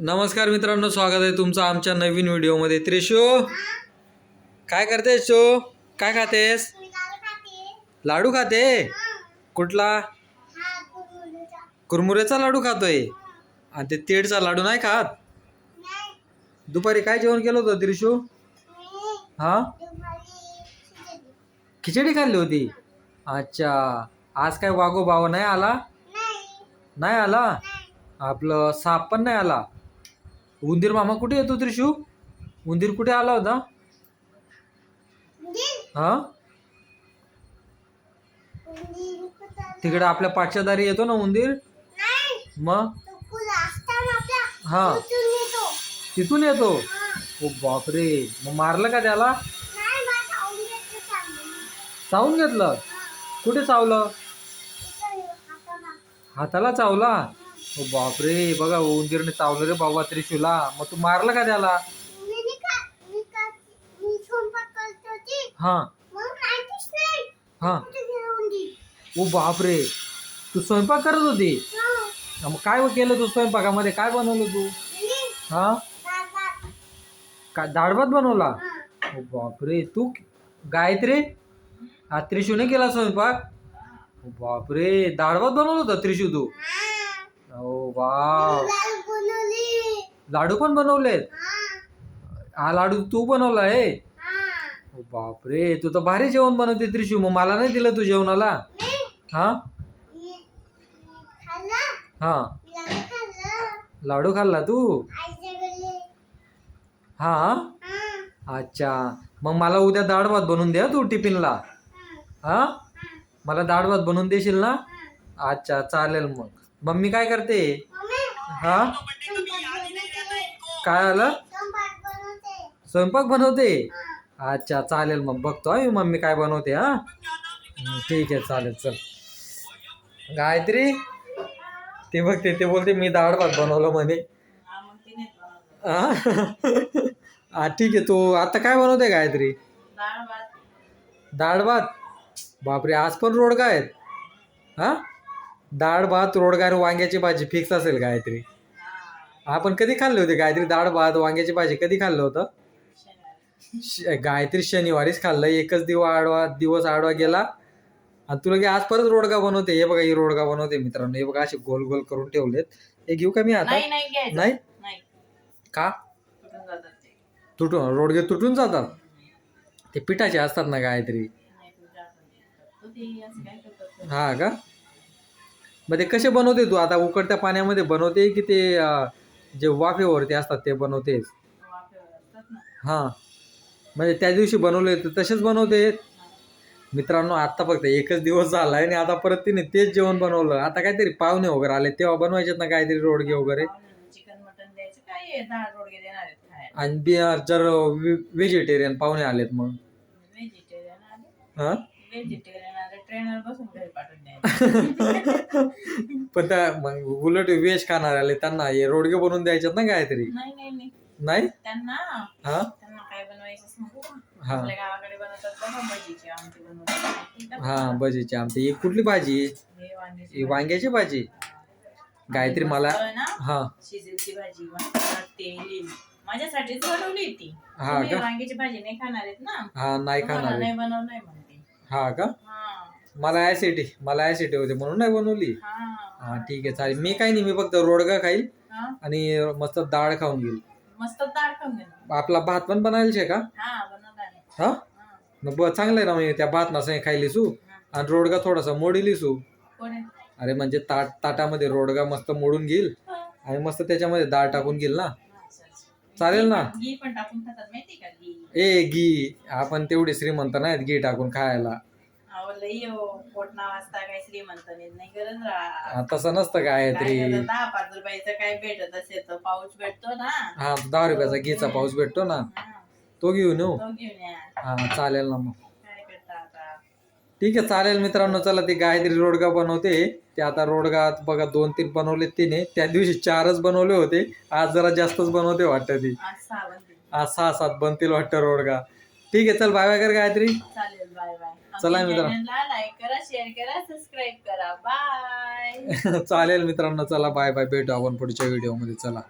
नमस्कार मित्रांनो स्वागत आहे तुमचं आमच्या नवीन व्हिडिओमध्ये. त्रिशू काय करतेस शो काय खातेस? लाडू खाते? कुठला? कुरमुऱ्याचा लाडू खातोय. आणि ते तेडचा लाडू नाही खात? दुपारी काय जेवण केलं होतं त्रिशू? हा? खिचडी खाल्ली होती. अच्छा. आज काय वागो भाव नाही आला? नाही आला? आपलं साप पण नाही आला? उंदीर मामा कुठे येतो त्रिशू उंदीर कुठे आला होता? हा? तिकडे आपल्या पाठच्या दारी येतो ना उंदीर? मग हा. तिथून येतो. ओ बापरे. मग मारलं का त्याला? चावून घेतलं कुठे चावलं हाताला चावला? ओ बापरे बघा उंदीरने चावलं रे बाबा त्रिशूला. मग तू मारलं का त्याला? हा. हा. ओ बापरे तू स्वयंपाक करत होती? हा, मग काय केलं तू स्वयंपाकामध्ये? काय बनवलं तू? हा? काय डाळ भात बनवला? ओ बापरे तू गायत्री? हा त्रिशूने केला स्वयंपाक? ओ बापरे डाळ भात बनवलं होतं त्रिशू तू? हो वा लाडू पण बनवलेत? हा लाडू तू बनवला आहे बापरे तू तर भारी जेवण बनवते त्रिशू. मग मला नाही दिलं तू जेवणाला? हा? हा. लाडू खाल्ला तू? हा? अच्छा. मग मला उद्या डाळ भात बनवून द्या तू टिफिनला. हा? मला डाळ भात बनवून देशील ना? अच्छा चालेल मग. मम्मी काय करते? हा? काय आलं? स्वयंपाक बनवते. अच्छा चालेल मग. बघतो हा मम्मी काय बनवते हा? ठीक आहे चालेल चल. गायत्री? ते बघते ते बोलते मी डाळ भात बनवलं म्हणे. हा? हा, ठीक आहे तू आता काय बनवते गायत्री? डाळ भात? बापरे आज पण रोडगा आहेत. हा? डाळ भात रोडगा आणि वांग्याची भाजी फिक्स असेल गायत्री आपण कधी खाल्ले होते गायत्री डाळ भात वांग्याची भाजी कधी खाल्लं होतं? श- गायत्री शनिवारीच खाल्लं. एकच दिवस आडवा दिवस आडवा गेला. आणि तुला की आज परत रोडगा बनवते. हे बघा ही रोडगा बनवते मित्रांनो. हे बघा असे गोल गोल करून ठेवलेत. हे घेऊ का मी आता? नाही नाही घ्यायचं. नाही? नाही. का? कुठून जातात ते. तुटून रोडगे तुटून जातात? ते पिठाचे असतात ना गायत्री नाही तुझ्या हातात तू ते असं काय करतात हा का? मग ते कसे बनवते तू? आता उकडत्या पाण्यामध्ये बनवते की ते अं, जे वाफेवरती असतात ते बनवतेस वाफेवर असतात ना हां. म्हणजे त्या दिवशी बनवले तर तसेच बनवते? मित्रांनो आता फक्त एकच दिवस झाला आणि आता परत तिने तेच जेवण बनवलं. आता काहीतरी पाहुणे वगैरे आले तेव्हा बनवायचेत ना काहीतरी रोडगे वगैरे? चिकन मटन द्यायचं काय आहे डाळ रोडगे देणार आहेत खायला आणि बी- जर व्हेजिटेरियन पाहुणे आलेत मग? व्हेजिटेरियन आले. हां? व्हेजिटेरियन ट्रेनर बसून घरी पाठवून द्यायचं. पण त्या मग उलट व्हेज खाणार आले त्यांना हे रोडगे बनवून द्यायच्यात ना काहीतरी. नाही नाही नाही. नाही? त्यांना हा? त्यांना काय बनवायचं सांगू का हा. आपल्या गावाकडे बनवतात बघा भजीची आमटी बनवतात? हा भजीची आमटी. ही कुठली भाजी? आहे? हे वांग्याची ही वांग्याची भाजी? गायत्री मला मस्त ना? हा. शिजेलची भाजी मस्त तेल माझ्यासाठीच बनवली ती हा तुम्ही का? वांग्याची भाजी नाही खाणार आहेत ना? हा नाही तुम्हाला खाणार नाही आहे. बनवलंय म्हणते. हा का? हा. मला ऍसिडी मला ऍसिडी होते म्हणून नाही बनवली. हा. ठीक आहे चालेल. मी काही नाही मी फक्त रोडगा खाईल हा. आणि मस्त डाळ खाऊन घेईल. मस्त डाळ खाऊन घे ना. आपला भात पण बनायला का? हा. हा? हा. मग ब चांगलं आहे ना मी त्या भात नसं खायलीसू आणि रोडगा थोडासा मोडिलीसू कोण आहे? अरे म्हणजे ताट ताटामध्ये रोडगा मस्त मोडून घेईल. आणि मस्त त्याच्यामध्ये डाळ टाकून घेईल ना. चालेल ना? घी पण टाकून खातात माहिती का घी? ए घी. आपण तेवढे श्रीमंत नाहीत घी टाकून खायला. लई हो वाजता काय श्रीमंत नाही नाही गरज राहा तसं नसतं काय गायत्री दहा पाच रुपयाचं काय भेटत असेल तर पाऊच भेटतो ना. हा दहा रुपयाचा घीचा पाऊस भेटतो ना. हा, तो घेऊन येऊ. तो घेऊन या. हा चालेल ना मग. काय करता आता? ठीक आहे चालेल मित्रांनो. चला ती गायत्री रोडगा बनवते. ते आता रोडगा बघा दोन तीन बनवले तिने. त्या दिवशी चारच बनवले होते. आज जरा जास्तच बनवते वाटतं ती. आज सहा बनतील. आज सहा सात बनतील वाटतं रोडगा. ठीक आहे चल बाय बाय कर गायत्री. चालेल. Bye bye. चला मित्रांनो. लाईक करा शेअर करा सबस्क्राईब करा. बाय चालेल मित्रांनो चला बाय बाय भेटू आपण पुढच्या व्हिडिओमध्ये चला.